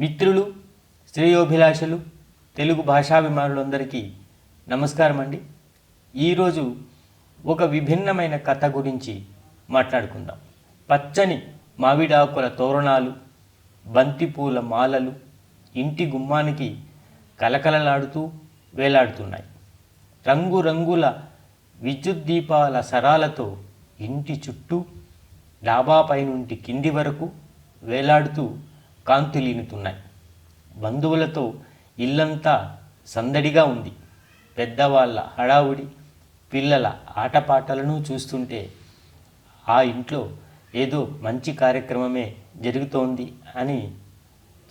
మిత్రులు శ్రేయోభిలాషులు తెలుగు భాషాభిమానులందరికీ నమస్కారం అండి ఈరోజు ఒక విభిన్నమైన కథ గురించి మాట్లాడుకుందాం. పచ్చని మావిడాకుల తోరణాలు బంతిపూల మాలలు ఇంటి గుమ్మానికి కలకలలాడుతూ వేలాడుతున్నాయి. రంగురంగుల విద్యుత్ దీపాల సరాలతో ఇంటి చుట్టూ డాబాపై నుండి కింది వరకు వేలాడుతూ కాంతులీనుతున్నాయి బంధువులతో ఇల్లంతా సందడిగా ఉంది. పెద్దవాళ్ళ హడావుడి పిల్లల ఆటపాటలను చూస్తుంటే ఆ ఇంట్లో ఏదో మంచి కార్యక్రమమే జరుగుతోంది అని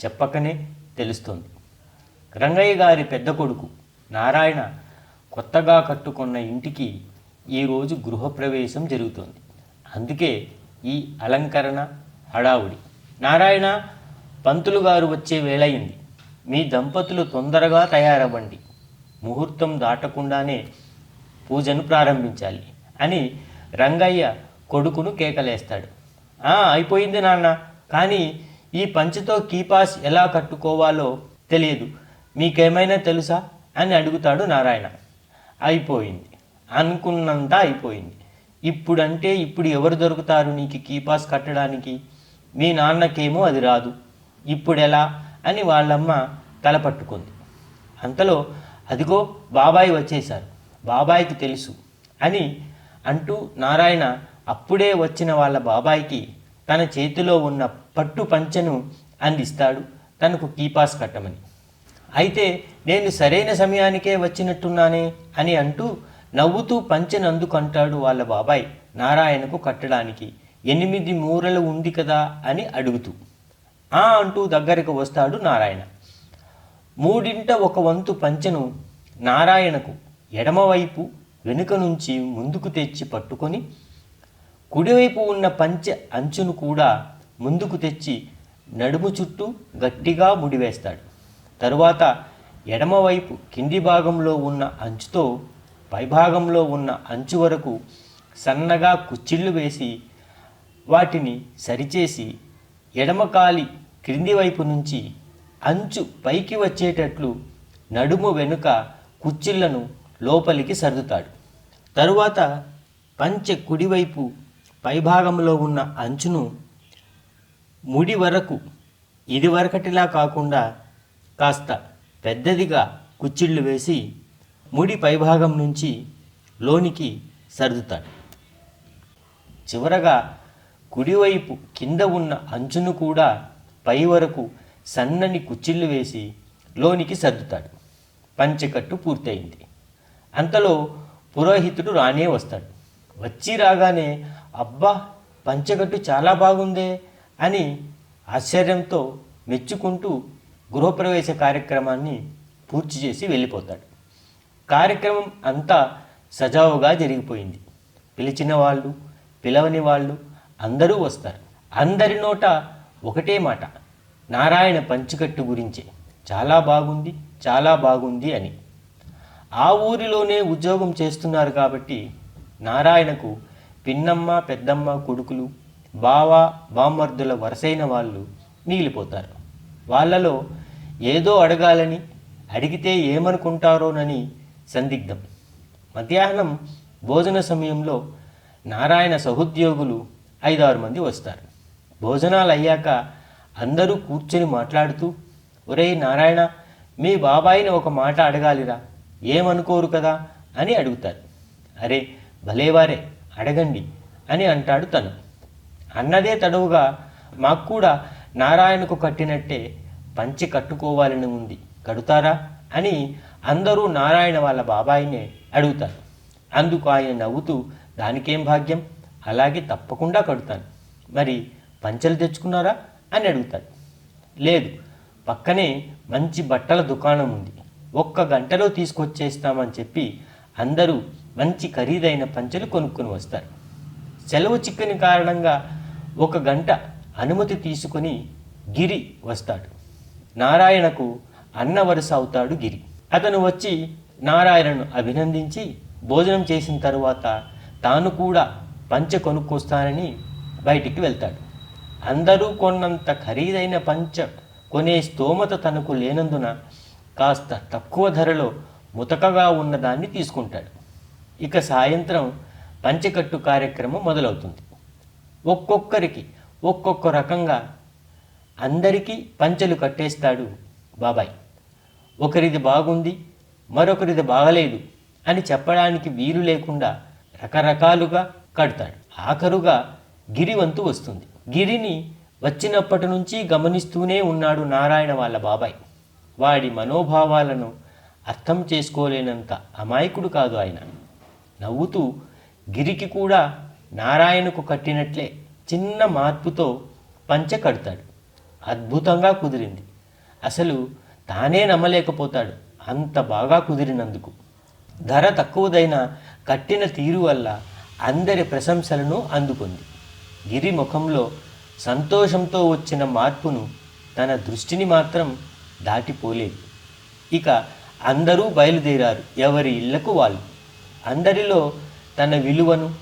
చెప్పకనే తెలుస్తోంది. రంగయ్య గారి పెద్ద కొడుకు నారాయణ కొత్తగా కట్టుకున్న ఇంటికి ఈరోజు గృహప్రవేశం జరుగుతోంది. అందుకే ఈ అలంకరణ హడావుడి. నారాయణ పంతులు గారు వచ్చే వేళయింది. మీ దంపతులు తొందరగా తయారవ్వండి. ముహూర్తం దాటకుండానే పూజను ప్రారంభించాలి అని రంగయ్య కొడుకును కేకలేస్తాడు. "ఆ, అయిపోయింది నాన్న. కానీ ఈ పంచతో కీపాస్ ఎలా కట్టుకోవాలో తెలియదు. మీకేమైనా తెలుసా? అని అడుగుతాడు నారాయణ. అయిపోయింది. అనుకున్నంత అయిపోయింది. ఇప్పుడంటే ఇప్పుడు ఎవరు దొరుకుతారు నీకు కీపాస్ కట్టడానికి? మీ నాన్నకేమో అది రాదు. ఇప్పుడెలా అని వాళ్ళమ్మ తల పట్టుకుంది అంతలో అదిగో బాబాయ్ వచ్చేశారు. బాబాయ్కి తెలుసు అని అంటూ నారాయణ అప్పుడే వచ్చిన వాళ్ళ బాబాయ్కి తన చేతిలో ఉన్న పట్టు పంచెను అందిస్తాడు తనకు కీపాస్ కట్టమని. అయితే నేను సరైన సమయానికే వచ్చినట్టున్నానే అని అంటూ నవ్వుతూ పంచెను అందుకంటాడు వాళ్ళ బాబాయ్ నారాయణకు కట్టడానికి. ఎనిమిది మూరలు ఉంది కదా అని అడుగుతూ. ఆ అంటూ దగ్గరకు వస్తాడు నారాయణ. మూడింట ఒక వంతు పంచెను నారాయణకు ఎడమవైపు వెనుక నుంచి ముందుకు తెచ్చి పట్టుకొని కుడివైపు ఉన్న పంచె అంచును కూడా ముందుకు తెచ్చి నడుము చుట్టూ గట్టిగా ముడివేస్తాడు. తరువాత ఎడమవైపు కింది భాగంలో ఉన్న అంచుతో పైభాగంలో ఉన్న అంచు వరకు సన్నగా కుచ్చిళ్ళు వేసి వాటిని సరిచేసి ఎడమకాలి క్రింది వైపు నుంచి అంచు పైకి వచ్చేటట్లు నడుము వెనుక కుచ్చిళ్ళను లోపలికి సర్దుతాడు. తరువాత పంచె కుడివైపు పైభాగంలో ఉన్న అంచును ముడి వరకు ఇదివరకటిలా కాకుండా కాస్త పెద్దదిగా కుచ్చిళ్ళు వేసి ముడి పైభాగం నుంచి లోనికి సర్దుతాడు. చివరగా కుడివైపు కింద ఉన్న అంచును కూడా పై వరకు సన్నని కుచ్చిళ్ళు వేసి లోనికి సర్దుతాడు. పంచకట్టు పూర్తయింది. అంతలో పురోహితుడు రానే వస్తాడు. వచ్చి రాగానే అబ్బా పంచెకట్టు చాలా బాగుందే అని ఆశ్చర్యంతో మెచ్చుకుంటూ గృహప్రవేశ కార్యక్రమాన్ని పూర్తి చేసి వెళ్ళిపోతాడు. కార్యక్రమం అంతా సజావుగా జరిగిపోయింది. పిలిచిన వాళ్ళు పిలవని వాళ్ళు అందరూ వస్తారు. అందరి నోట ఒకటే మాట నారాయణ పంచుకట్టు గురించే. చాలా బాగుంది చాలా బాగుంది అని. ఆ ఊరిలోనే ఉద్యోగం చేస్తున్నారు కాబట్టి నారాయణకు పిన్నమ్మ పెద్దమ్మ కొడుకులు బావ బామ్మర్దుల వరసైన వాళ్ళు మిగిలిపోతారు. వాళ్ళలో ఏదో అడగాలని అడిగితే ఏమనుకుంటారోనని సందిగ్ధం. మధ్యాహ్నం భోజన సమయంలో నారాయణ సహోద్యోగులు ఐదారు మంది వస్తారు. భోజనాలు అయ్యాక అందరూ కూర్చొని మాట్లాడుతూ ఒరేయ్ నారాయణ మీ బాబాయిని ఒక మాట అడగాలిరా. ఏమనుకోరు కదా? అని అడుగుతారు. అరే భలేవారే అడగండి అని అంటాడు తను. అన్నదే తడవుగా మాకు కూడా నారాయణకు కట్టినట్టే పంచి కట్టుకోవాలని ఉంది. కడుతారా? అని అందరూ నారాయణ వాళ్ళ బాబాయినే అడుగుతారు. అందుకు ఆయన నవ్వుతూ దానికేం భాగ్యం? అలాగే తప్పకుండా కడుతాను. మరి పంచలు తెచ్చుకున్నారా? అని అడుగుతాడు. లేదు పక్కనే మంచి బట్టల దుకాణం ఉంది. ఒక్క గంటలో తీసుకొచ్చేస్తామని చెప్పి అందరూ మంచి ఖరీదైన పంచలు కొనుక్కొని వస్తారు. సెలవు చిక్కని కారణంగా ఒక గంట అనుమతి తీసుకొని గిరి వస్తాడు. నారాయణకు అన్న వరుస అవుతాడు గిరి. అతను వచ్చి నారాయణను అభినందించి భోజనం చేసిన తరువాత తాను కూడా పంచ కొనుక్కొస్తానని బయటికి వెళ్తాడు. అందరూ కొన్నంత ఖరీదైన పంచ కొనే స్తోమత తనకు లేనందున కాస్త తక్కువ ధరలో ముతకగా ఉన్నదాన్ని తీసుకుంటాడు. ఇక సాయంత్రం పంచకట్టు కార్యక్రమం మొదలవుతుంది. ఒక్కొక్కరికి ఒక్కొక్క రకంగా అందరికీ పంచెలు కట్టేస్తాడు బాబాయ్. ఒకరిది బాగుంది మరొకరిది బాగలేదు అని చెప్పడానికి వీలు లేకుండా రకరకాలుగా కడతాడు. ఆఖరుగా గిరివంతు వస్తుంది. గిరిని వచ్చినప్పటి నుంచి గమనిస్తూనే ఉన్నాడు నారాయణ వాళ్ళ బాబాయ్. వాడి మనోభావాలను అర్థం చేసుకోలేనంత అమాయకుడు కాదు ఆయన. నవ్వుతూ గిరికి కూడా నారాయణకు కట్టినట్లే చిన్న మార్పుతో పంచె కడతాడు. అద్భుతంగా కుదిరింది. అసలు తానే నమ్మలేకపోతాడు. అంత బాగా కుదిరినందుకు. ధర తక్కువదైన కట్టిన తీరు వల్ల అందరి ప్రశంసలను అందుకుంది. గిరి ముఖంలో సంతోషంతో వచ్చిన మార్పును తన దృష్టిని మాత్రం దాటిపోలేదు. ఇక అందరూ బయలుదేరారు. ఎవరి ఇళ్ళకు వాళ్ళు? అందరిలో తన విలువను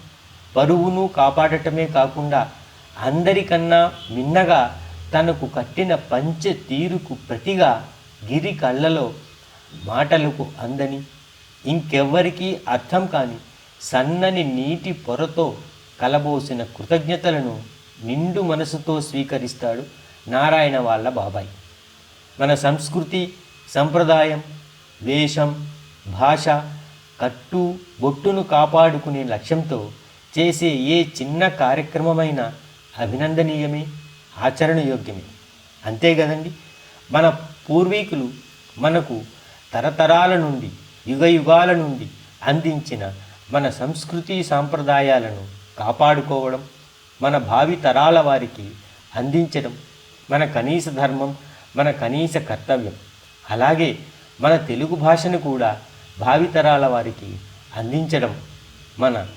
పరువును కాపాడటమే కాకుండా అందరికన్నా మిన్నగా తనకు కట్టిన పంచె తీరుకు ప్రతిగా గిరి కళ్ళలో మాటలకు అందని ఇంకెవ్వరికీ అర్థం కాని సన్నని నీటి పొరతో కలబోసిన కృతజ్ఞతలను నిండు మనసుతో స్వీకరిస్తాడు నారాయణ వాళ్ళ బాబాయ్. మన సంస్కృతి సంప్రదాయం వేషం భాష కట్టు బొట్టును కాపాడుకునే లక్ష్యంతో చేసే ఏ చిన్న కార్యక్రమమైనా అభినందనీయమే ఆచరణయోగ్యమే. అంతే కదండి? మన పూర్వీకులు మనకు తరతరాల నుండి యుగ యుగాల నుండి అందించిన మన సంస్కృతి సాంప్రదాయాలను కాపాడుకోవడం మన భావి తరాల వారికి అందించడం మన కనీస ధర్మం మన కనీస కర్తవ్యం. అలాగే మన తెలుగు భాషను కూడా భావితరాల వారికి అందించడం మన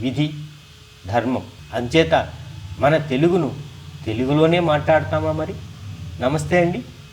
విధి ధర్మం. అంచేత మన తెలుగును తెలుగులోనే మాట్లాడతామా మరి? నమస్తే అండి.